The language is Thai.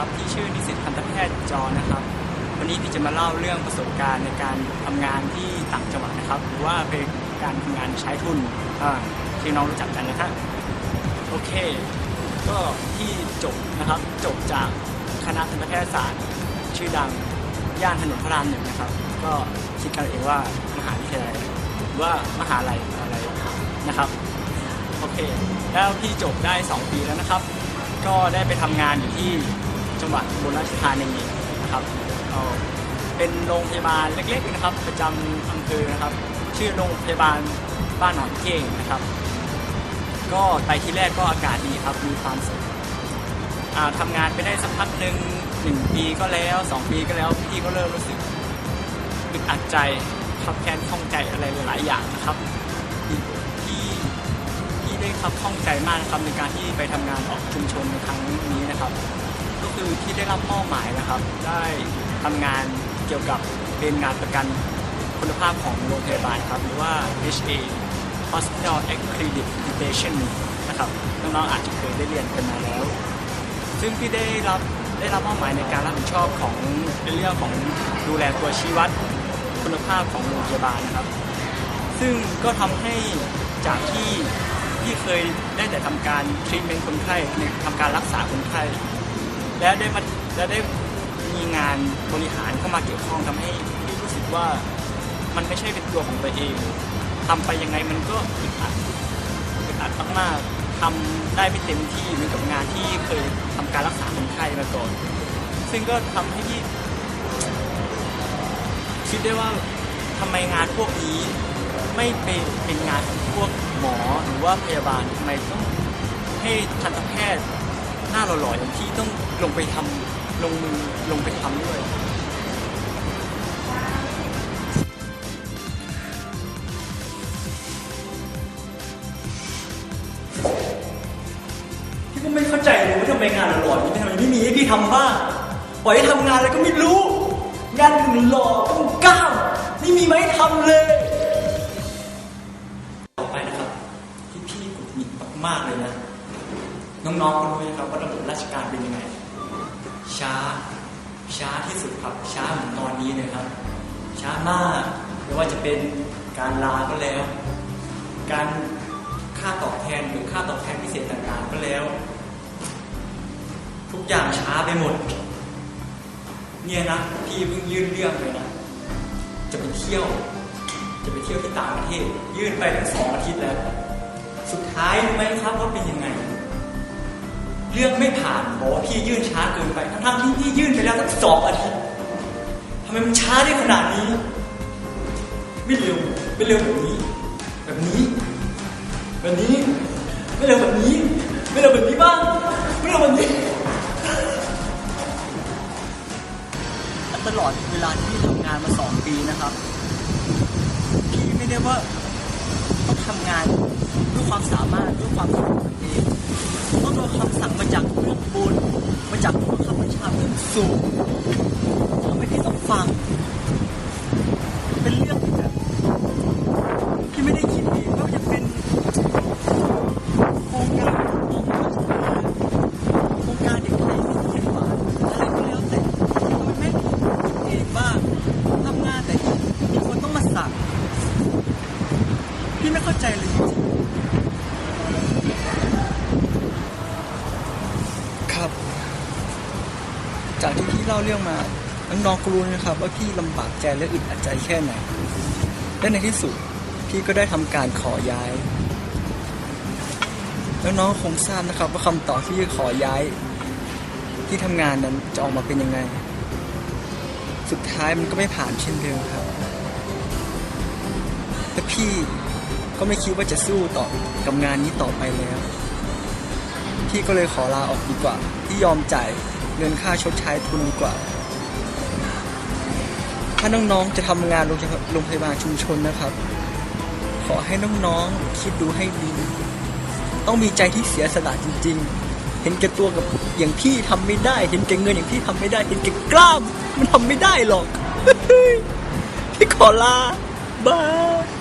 นะนำตัวนะครับที่ชื่อนิสิตทันตแพทย์จอนะครับ วันนี้พี่จะมาเล่าเรื่องประสบการณ์ในการทำงานที่ต่างจังหวัดนะครับหรือว่าเป็นการทำงานใช้ทุนที่น้องรู้จักกันนะครับโอเค ก็ที่จบนะครับจบจากคณะทันตแพทยศาสตร์ ชื่อดังย่านถนนพระรามหนึ่งนะครับ ก็คิดกันเองว่ามหาวิทยาลัยหรือว่ามหาลัยอะไรนะครับโอเค แล้วพี่จบได้ 2 ปีแล้วนะครับ ก็ได้ไปทำงานอยู่ที่ จังหวัดอุบลราชธานีนะครับเป็นโรงพยาบาลเล็กๆนะครับ ประจำอำเภอนะครับ ชื่อโรงพยาบาลบ้านหนองเก้งนะครับ ก็ไปที่แรกก็อากาศดีครับมีความสุขทำงานไปได้สักพักหนึ่งหนึ่งปีก็แล้วสองปีก็แล้วพี่ก็เริ่มรู้สึกอึดอัดใจขับแค้นข้องใจอะไรหลายอย่างนะครับที่ที่ได้ครับข้องใจมากนะครับในการที่ไปทำงานออกชุมชนในครั้งนี้นะครับ คือที่ได้รับมอบหมายนะครับ ได้ทำงานเกี่ยวกับเป็นงานประกันคุณภาพของโรงพยาบาลครับหรือว่า HA Hospital Accreditation นะครับน้องๆอาจจะเคยได้เรียนกันมาแล้ว ซึ่งพี่ได้รับได้รับมอบหมายในการรับผิดชอบของเรื่องของดูแลตัวชี้วัดคุณภาพของโรงพยาบาลนะครับ ซึ่งก็ทำให้จากที่ที่เคยได้แต่ทำการทรีทเมนต์คนไข้ในทำการรักษาคนไข้ แล้วได้มาแล้วได้มีงานบริหารเข้ามาเกี่ยวข้องทำให้พี่รู้สึกว่ามันไม่ใช่เป็นตัวของตัวเองทำไปยังไงมันก็อึดอัดอึดอัดมากๆทำได้ไม่เต็มที่เหมือนกับงานที่เคยทำการรักษาคนไข้มาก่อน ซึ่งก็ทำให้พี่คิดได้ว่าทำไมงานพวกนี้ไม่เป็นเป็นงานของพวกหมอหรือว่าพยาบาลทำไมต้องให้ทันตแพทย์ หน้าหล่อๆอย่างที่ต้องลงไปทำลงมือลงไปทำด้วย พี่ก็ไม่เข้าใจเลยว่าทำไมงานหล่อๆนี้ทำไมไม่มีให้พี่ทำบ้างปล่อยให้ทำงานอะไรก็ไม่รู้ งานหล่อต้องก้าวไม่มีมาให้ทำเลยต่อไปนะครับที่พี่กุดหงิดมากๆเลยนะ น้องๆคุณรู้ไหมครับว่าระบบราชการเป็นยังไง ช้า ช้าที่สุดครับ ช้าเหมือนตอนนี้เลยครับ ช้ามากไม่ว่าจะเป็นการลาก็แล้ว การค่าตอบแทนหรือค่าตอบแทนพิเศษต่างๆก็แล้ว ทุกอย่างช้าไปหมด เนี่ยนะพี่เพิ่งยื่นเรื่องไปนะ จะไปเที่ยว จะไปเที่ยวที่ต่างประเทศ ยื่นไปทั้งสองอาทิตย์แล้ว สุดท้ายรู้ไหมครับว่าเป็นยังไง เรื่องไม่ผ่านบอกว่าพี่ยื่นช้าเกินไปทั้งที่พี่ยื่นไปแล้วตั้งสองอาทิตย์ทำไมมันช้าได้ขนาดนี้ ไม่เร็วไม่เร็วแบบนี้ แบบนี้แบบนี้ ไม่เร็วแบบนี้ ไม่เร็วแบบนี้บ้างไม่เร็วแบบนี้ตลอดเวลาที่พี่ทำงานมาสองปีนะครับพี่ไม่ได้ว่าต้องทำงานด้วยความสามารถด้วยความสามารถเองต้องโดนคำสั่งมาจากเบื้องบนมาจากผู้บังคับบัญชาเบื้องสูงทำให้พี่ต้องฟัง เป็นเรื่องที่แบบพี่ไม่ได้คิดเองว่าจะเป็นโครงการของราชการโครงการเด็กไทยที่เขียนหวานอะไรก็แล้วแต่มันไม่คิดเองบ้างทำงานแต่มีคนต้องมาสั่ง พี่ไม่เข้าใจเลยจริงๆครับ จากที่พี่ เล่าเรื่องมาน้องๆก็รู้นะครับ ว่าพี่ลำบากใจและอึดอัดใจแค่ไหน และในที่สุดพี่ก็ได้ทำการขอย้าย แล้วน้องคงทราบนะครับ ว่าคำตอบที่ขอย้าย ที่ทำงานนั้นจะออกมาเป็นยังไง สุดท้ายมันก็ไม่ผ่านเช่นเดิมครับ แต่พี่ก็ไม่คิดว่าจะสู้ต่อกับงานนี้ต่อไปแล้ว พี่ก็เลยขอลาออกดีกว่า ที่ยอมจ่าย เงินค่าชดใช้ทุนดีกว่า ถ้าน้องๆจะทำงานโรงพยาบาลโรงพยาบาลชุมชนนะครับ ขอให้น้องๆคิดดูให้ดี ต้องมีใจที่เสียสละจริง ๆ เห็นแก่ตัวกับอย่างพี่ทำไม่ได้ เห็นแก่เงินอย่างพี่ทำไม่ได้ เห็นแก่กล้าม มันทำไม่ได้หรอกพี่ขอลาบาย